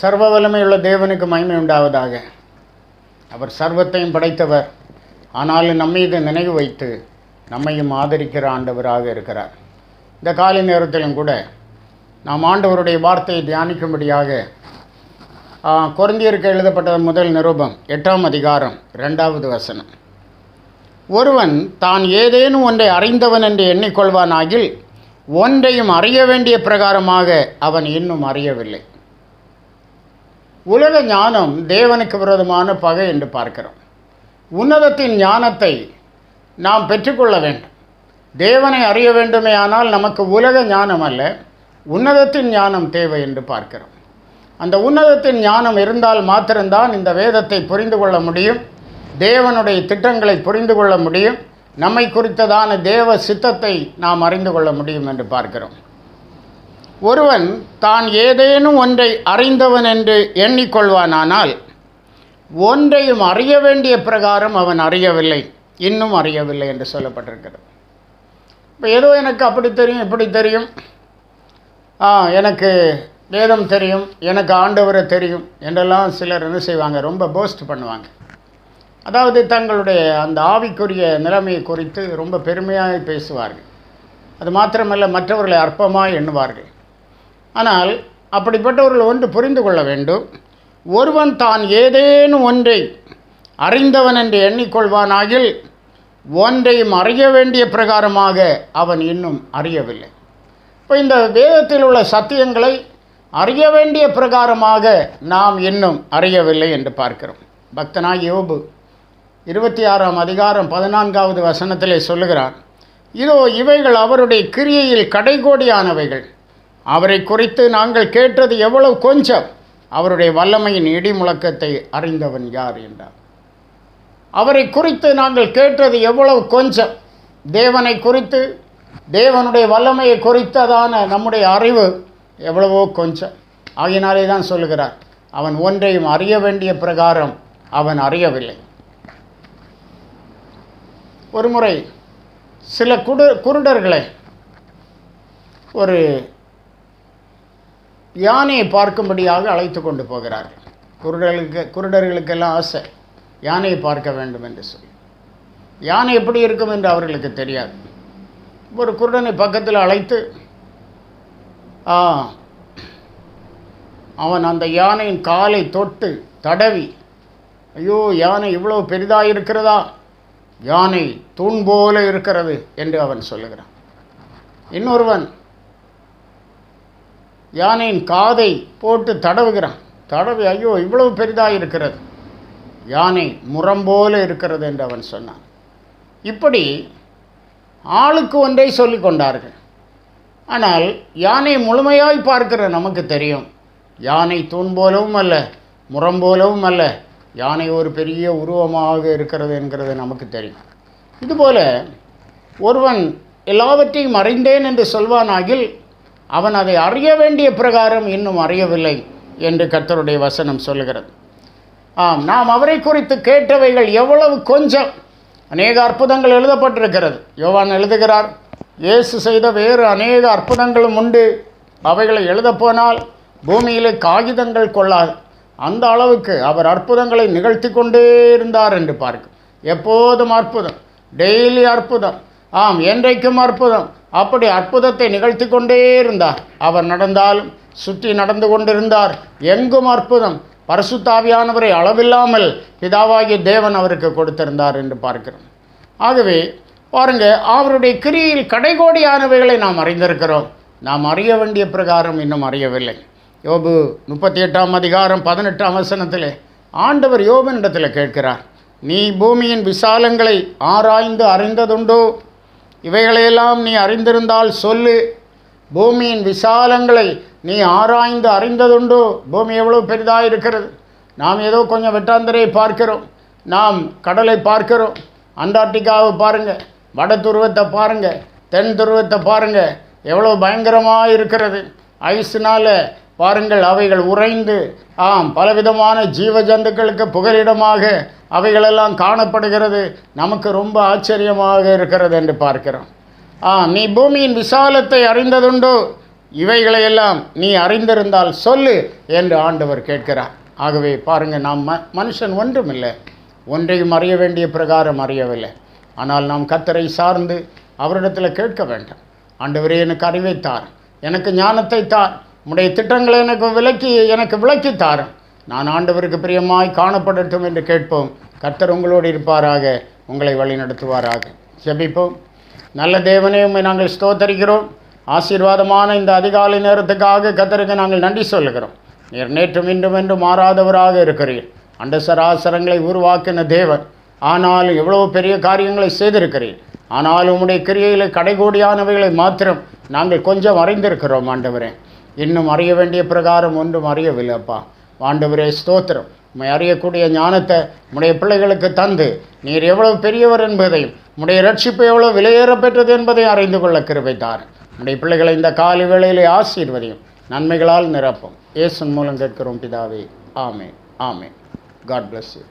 சர்வ வல்லமையுள்ள தேவனுக்கு மகிமை உண்டாவதாக. அவர் சர்வத்தையும் படைத்தவர். ஆனாலும் நம்மீது நினைவு வைத்து நம்மையும் ஆதரிக்கிற ஆண்டவராக இருக்கிறார். இந்த காலை நேரத்திலும் கூட நாம் ஆண்டவருடைய வார்த்தையை தியானிக்கும்படியாக குறைந்தியருக்கு எழுதப்பட்ட முதல் நிருபம் எட்டாம் அதிகாரம் ரெண்டாவது வசனம். ஒருவன் தான் ஏதேனும் ஒன்றை அறிந்தவன் என்று எண்ணிக்கொள்வானாகில் ஒன்றையும் அறிய வேண்டிய பிரகாரமாக அவன் இன்னும் அறியவில்லை. உலக ஞானம் தேவனுக்கு விரோதமான பகை என்று பார்க்கிறோம். உன்னதத்தின் ஞானத்தை நாம் பெற்றுக்கொள்ள வேண்டும். தேவனை அறிய வேண்டுமே ஆனால் நமக்கு உலக ஞானம் அல்ல உன்னதத்தின் ஞானம் தேவை என்று பார்க்கிறோம். அந்த உன்னதத்தின் ஞானம் இருந்தால் மாத்திரம்தான் இந்த வேதத்தை புரிந்து கொள்ள முடியும் தேவனுடைய திட்டங்களை புரிந்து கொள்ள முடியும் நம்மை குறித்ததான தேவ சித்தத்தை நாம் அறிந்து கொள்ள முடியும் என்று பார்க்கிறோம். ஒருவன் தான் ஏதேனும் ஒன்றை அறிந்தவன் என்று எண்ணிக்கொள்வானானால் ஒன்றையும் அறிய வேண்டிய பிரகாரம் அவன் அறியவில்லை இன்னும் அறியவில்லை என்று சொல்லப்பட்டிருக்கிறது. இப்போ ஏதோ எனக்கு அப்படி தெரியும் இப்படி தெரியும். ஆ எனக்கு வேதம் தெரியும் எனக்கு ஆண்டவரை தெரியும் என்றெல்லாம் சிலர் என்ன செய்வாங்க ரொம்ப போஸ்ட் பண்ணுவாங்க. அதாவது தங்களுடைய அந்த ஆவிக்குரிய நிலைமையை குறித்து ரொம்ப பெருமையாக பேசுவார்கள். அது மாத்திரமல்ல மற்றவர்களை அற்பமாக எண்ணுவார்கள். ஆனால் அப்படிப்பட்டவர்கள் ஒன்று புரிந்து கொள்ள வேண்டும். ஒருவன் தான் ஏதேனும் ஒன்றை அறிந்தவன் என்று எண்ணிக்கொள்வானாகில் ஒன்றையும் அறிய வேண்டிய பிரகாரமாக அவன் இன்னும் அறியவில்லை. இப்போ இந்த வேதத்தில் உள்ள சத்தியங்களை அறிய வேண்டிய பிரகாரமாக நாம் இன்னும் அறியவில்லை என்று பார்க்கிறோம். பக்தனாக யோபு இருபத்தி ஆறாம் அதிகாரம் பதினான்காவது வசனத்திலே சொல்லுகிறான் இதோ இவைகள் அவருடைய கிரியையில் கடைகோடியானவைகள். அவரை குறித்து நாங்கள் கேட்டது எவ்வளவு கொஞ்சம்? அவருடைய வல்லமையின் இடி முழக்கத்தை அறிந்தவன் யார் என்றார். அவரை குறித்து நாங்கள் கேட்டது எவ்வளவு கொஞ்சம்? தேவனை குறித்து தேவனுடைய வல்லமையை குறித்ததான நம்முடைய அறிவு எவ்வளவோ கொஞ்சம். ஆகினாலே தான் சொல்லுகிறார் அவன் ஒன்றையும் அறிய வேண்டிய பிரகாரம் அவன் அறியவில்லை. ஒரு முறை சில குடு குருடர்களை ஒரு யானையை பார்க்கும்படியாக அழைத்து கொண்டு போகிறார்கள். குருடர்களுக்கு குருடர்களுக்கெல்லாம் ஆசை யானையை பார்க்க வேண்டும் என்று சொல்லி. யானை எப்படி இருக்கும் என்று அவர்களுக்கு தெரியாது. ஒரு குருடனை பக்கத்தில் அழைத்து ஆ, அவன் அந்த யானையின் காலை தொட்டு தடவி ஐயோ யானை இவ்வளோ பெரிதாக இருக்கிறதா? யானை தூண் போல இருக்கிறது என்று அவன் சொல்லுகிறான். இன்னொருவன் யானையின் காதை போட்டு தடவுகிறான். தடவி ஐயோ இவ்வளவு பெரிதாக இருக்கிறது. யானை முரம்போல இருக்கிறது என்று அவன் சொன்னான். இப்படி ஆளுக்கு ஒன்றை சொல்லிக் கொண்டார்கள். ஆனால் யானை முழுமையாய் பார்க்கிற நமக்கு தெரியும். யானை தூண் போலவும் அல்ல முரம் போலவும் அல்ல. யானை ஒரு பெரிய உருவமாக இருக்கிறது என்கிறது நமக்கு தெரியும். இதுபோல ஒருவன் எல்லாவற்றையும் அறிந்தேன் என்று சொல்வானாகில் அவன் அதை அறிய வேண்டிய பிரகாரம் இன்னும் அறியவில்லை என்று கர்த்தருடைய வசனம் சொல்லுகிறது. ஆம் நாம் அவரை குறித்து கேட்டவைகள் எவ்வளவு கொஞ்சம். அநேக அற்புதங்கள் எழுதப்பட்டிருக்கிறது. யோவான் எழுதுகிறார் இயேசு செய்த வேறு அநேக அற்புதங்களும் உண்டு. அவைகளை எழுதப்போனால் பூமியிலே காகிதங்கள் கொள்ளாது. அந்த அளவுக்கு அவர் அற்புதங்களை நிகழ்த்தி கொண்டே இருந்தார் என்று பார்க்கும். எப்போதும் அற்புதம். டெய்லி அற்புதம். ஆம் என்றைக்கும் அற்புதம். அப்படி அற்புதத்தை நிகழ்த்தி கொண்டே இருந்தார். அவர் நடந்தாலும் சுற்றி நடந்து கொண்டிருந்தார். எங்கும் அற்புதம். பரசுத்தாவியானவரை அளவில்லாமல் பிதாவாகிய தேவன் அவருக்கு கொடுத்திருந்தார் என்று பார்க்கிறோம். ஆகவே பாருங்க அவருடைய கிரியில் கடைகோடியானவைகளை நாம் அறிந்திருக்கிறோம். நாம் அறிய வேண்டிய பிரகாரம் இன்னும் அறியவில்லை. யோபு முப்பத்தி எட்டாம் அதிகாரம் பதினெட்டாம் வசனத்தில் ஆண்டவர் யோபனிடத்தில் கேட்கிறார். நீ பூமியின் விசாலங்களை ஆராய்ந்து அறிந்ததுண்டோ? இவைகளையெல்லாம் நீ அறிந்திருந்தால் சொல்லு. பூமியின் விசாலங்களை நீ ஆராய்ந்து அறிந்ததுண்டோ. பூமி எவ்வளோ பெரிதாக இருக்கிறது நாம் ஏதோ கொஞ்சம் வெட்டாந்தரையை பார்க்கிறோம். நாம் கடலை பார்க்கிறோம். அண்டார்டிகாவை பாருங்கள் வட துருவத்தை பாருங்கள் தென் துருவத்தை பாருங்கள் எவ்வளோ பயங்கரமாக இருக்கிறது ஐஸினால் பாருங்கள் அவைகள் உறைந்து ஆம் பலவிதமான ஜீவ ஜந்துக்களுக்கு புகலிடமாக அவைகளெல்லாம் காணப்படுகிறது. நமக்கு ரொம்ப ஆச்சரியமாக இருக்கிறது என்று பார்க்கிறோம். ஆ நீ பூமியின் விசாலத்தை அறிந்ததுண்டோ? இவைகளையெல்லாம் நீ அறிந்திருந்தால் சொல்லு என்று ஆண்டவர் கேட்கிறார். ஆகவே பாருங்கள் நாம் ம மனுஷன் ஒன்றுமில்லை. ஒன்றையும் அறிய வேண்டிய பிரகாரம் அறியவில்லை. ஆனால் நாம் கத்தரை சார்ந்து அவரிடத்தில் கேட்க வேண்டும். ஆண்டவரே எனக்கு அறிவை தார். எனக்கு ஞானத்தை தார். உடைய திட்டங்களை எனக்கு விளக்கி எனக்கு விளக்கி தாரும். நான் ஆண்டவருக்கு பிரியமாய் காணப்படட்டும் என்று கேட்போம். கர்த்தர் உங்களோடு இருப்பாராக உங்களை வழிநடத்துவாராக ஜெபிப்போம். நல்ல தேவனே உண்மை நாங்கள் ஸ்தோத்தரிக்கிறோம். ஆசீர்வாதமான இந்த அதிகாலை நேரத்துக்காக கத்தருக்கு நாங்கள் நன்றி சொல்லுகிறோம். நீர் நேற்றும் இன்றும் என்று மாறாதவராக இருக்கிறீர். அண்ட சராசரங்களை உருவாக்கின தேவன் ஆனாலும் எவ்வளவு பெரிய காரியங்களை செய்திருக்கிறீர். ஆனால் உம்முடைய கிரியையில் கடைகோடியானவைகளை மாத்திரம் நாங்கள் கொஞ்சம் அறிந்திருக்கிறோம் ஆண்டவரே. இன்னும் அறிய வேண்டிய பிரகாரம் ஒன்றும் அறியவில்லைப்பா. ஆண்டவரே ஸ்தோத்திரம். உண்மை அறியக்கூடிய ஞானத்தை உம்முடைய பிள்ளைகளுக்கு தந்து நீர் எவ்வளவு பெரியவர் என்பதையும் உடைய ரட்சிப்பு எவ்வளவு விலையேற பெற்றது என்பதையும் அறிந்து கொள்ள கிருபைத்தார் உம்முடைய பிள்ளைகளை இந்த காலை வேளையிலே ஆசீர்வதியும். நன்மைகளால் நிரப்பும். இயேசுவின் மூலம் கேட்கிறோம் பிதாவே. ஆமே ஆமே காட் பிளஸ் யூ